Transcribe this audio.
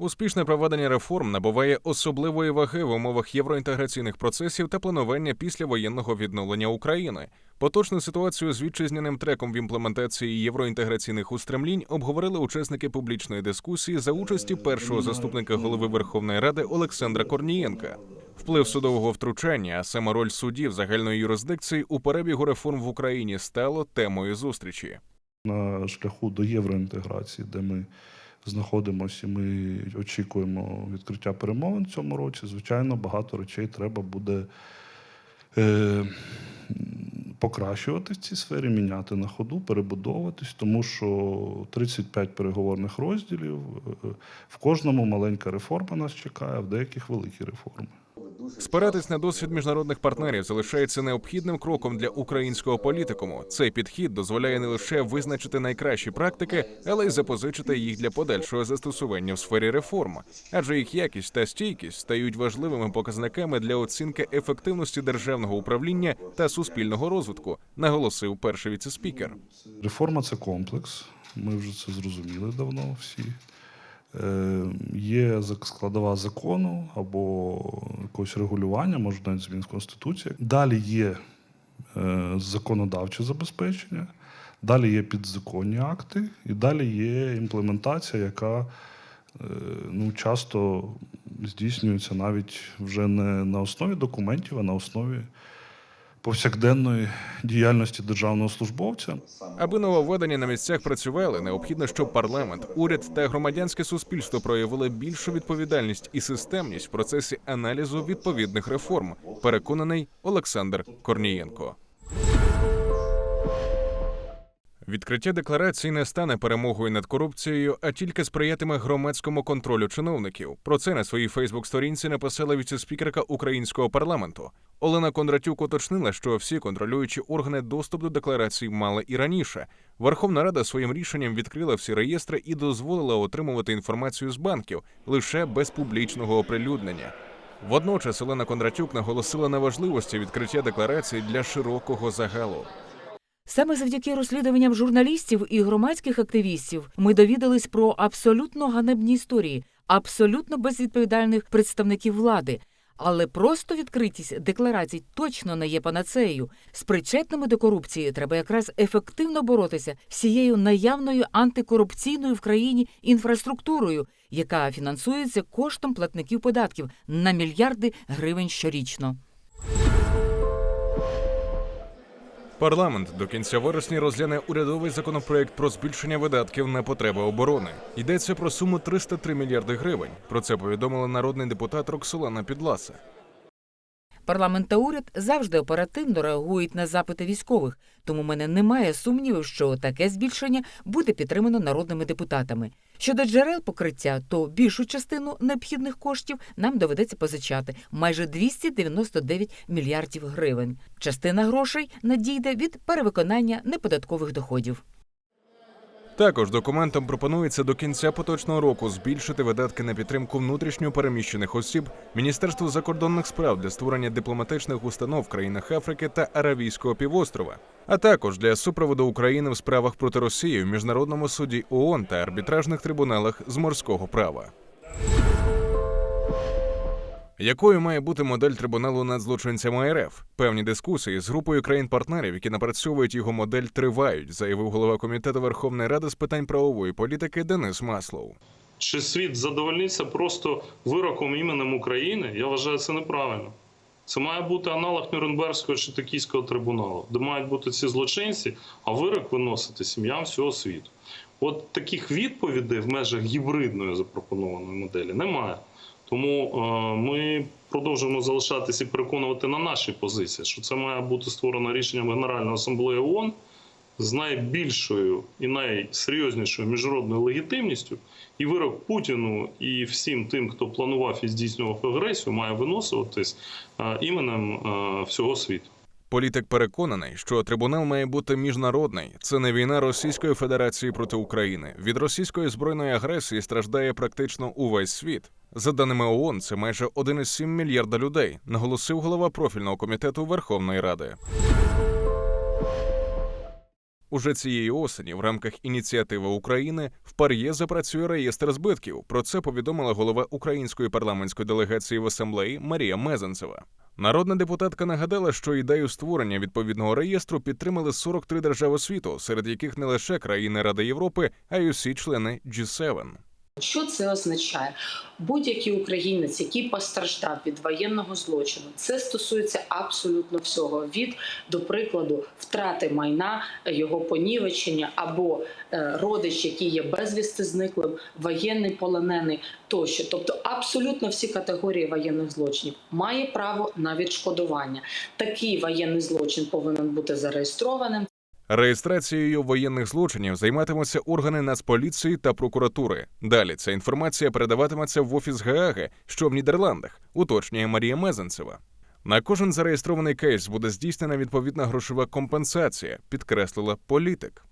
Успішне проведення реформ набуває особливої ваги в умовах євроінтеграційних процесів та планування післявоєнного відновлення України. Поточну ситуацію з вітчизняним треком в імплементації євроінтеграційних устремлінь обговорили учасники публічної дискусії за участі першого заступника голови Верховної Ради Олександра Корнієнка. Вплив судового втручання, а саме роль судів загальної юрисдикції у перебігу реформ в Україні стало темою зустрічі. на шляху до євроінтеграції, де ми знаходимося, ми очікуємо відкриття перемовин цьому році. Звичайно, багато речей треба буде е, покращувати в цій сфері, міняти на ходу, перебудовуватись, тому що 35 переговорних розділів. е, В кожному маленька реформа нас чекає, а в деяких великі реформи. Спиратись на досвід міжнародних партнерів залишається необхідним кроком для українського політикуму. Цей підхід дозволяє не лише визначити найкращі практики, але й запозичити їх для подальшого застосування в сфері реформ, адже їх якість та стійкість стають важливими показниками для оцінки ефективності державного управління та суспільного розвитку, наголосив перший віцеспікер. Реформа це комплекс. Ми вже це зрозуміли давно всі. Е, є складова закону або якогось регулювання, може навіть змін в Конституції. Далі є е, законодавче забезпечення, далі є підзаконні акти, і далі є імплементація, яка е, ну, часто здійснюється навіть вже не на основі документів, а на основі повсякденної діяльності державного службовця. Аби нововведення на місцях працювали, необхідно, щоб парламент, уряд та громадянське суспільство проявили більшу відповідальність і системність в процесі аналізу відповідних реформ. Переконаний Олександр Корнієнко. Відкриття декларації не стане перемогою над корупцією, а тільки сприятиме громадському контролю чиновників. Про це на своїй Фейсбук-сторінці написала віцеспікерка українського парламенту. Олена Кондратюк уточнила, що всі контролюючі органи доступ до декларацій мали і раніше. Верховна Рада своїм рішенням відкрила всі реєстри і дозволила отримувати інформацію з банків лише без публічного оприлюднення. Водночас Олена Кондратюк наголосила на важливості відкриття декларацій для широкого загалу. Саме завдяки розслідуванням журналістів і громадських активістів ми довідались про абсолютно ганебні історії, абсолютно безвідповідальних представників влади. Але просто відкритість декларацій точно не є панацеєю. З причетними до корупції треба якраз ефективно боротися всією наявною антикорупційною в країні інфраструктурою, яка фінансується коштом платників податків на мільярди гривень щорічно. Парламент до кінця вересня розгляне урядовий законопроект про збільшення видатків на потреби оборони. Йдеться про суму 303 мільярди гривень. Про це повідомила народний депутат Роксолана Підласа. Парламент та уряд завжди оперативно реагують на запити військових, тому в мене немає сумнівів, що таке збільшення буде підтримано народними депутатами. Щодо джерел покриття, то більшу частину необхідних коштів нам доведеться позичати майже 299 мільярдів гривень. Частина грошей надійде від перевиконання неподаткових доходів. Також документом пропонується до кінця поточного року збільшити видатки на підтримку внутрішньо переміщених осіб Міністерству закордонних справ для створення дипломатичних установ в країнах Африки та Аравійського півострова, а також для супроводу України в справах проти Росії в міжнародному суді ООН та арбітражних трибуналах з морського права. Якою має бути модель трибуналу над злочинцями РФ? Певні дискусії з групою країн-партнерів, які напрацьовують його модель, тривають, заявив голова комітету Верховної Ради з питань правової політики Денис Маслов. Чи світ задовольниться просто вироком іменем України? Я вважаю це неправильно. Це має бути аналог Нюрнберзького чи Токійського трибуналу, де мають бути ці злочинці, а вирок виносити сім'ям всього світу. От таких відповідей в межах гібридної запропонованої моделі немає. Тому е, ми продовжуємо залишатися і переконувати на нашій позиції, що це має бути створено рішенням Генеральної асамблеї ООН з найбільшою і найсерйознішою міжнародною легітимністю, і вирок Путіну і всім тим, хто планував і здійснював агресію, має виноситись е, іменем е, всього світу. Політик переконаний, що трибунал має бути міжнародний. Це не війна Російської Федерації проти України. Від російської збройної агресії страждає практично увесь світ. За даними ООН, це майже 1,7 мільярда людей, наголосив голова профільного комітету Верховної Ради. Уже цієї осені в рамках ініціативи України в Пар'є запрацює реєстр збитків. Про це повідомила голова української парламентської делегації в асамблеї Марія Мезенцева. Народна депутатка нагадала, що ідею створення відповідного реєстру підтримали 43 держави світу, серед яких не лише країни Ради Європи, а й усі члени G7. Що це означає? Будь-який українець, який постраждав від воєнного злочину, це стосується абсолютно всього: від, до прикладу, втрати майна, його понівечення або е, родич, який є безвісти зниклим, воєнний полонений тощо. Тобто, абсолютно всі категорії воєнних злочинів має право на відшкодування. Такий воєнний злочин повинен бути зареєстрованим. Реєстрацією воєнних злочинів займатимуться органи Нацполіції та прокуратури. Далі ця інформація передаватиметься в офіс Гааги, що в Нідерландах, уточнює Марія Мезенцева. На кожен зареєстрований кейс буде здійснена відповідна грошова компенсація, підкреслила політик.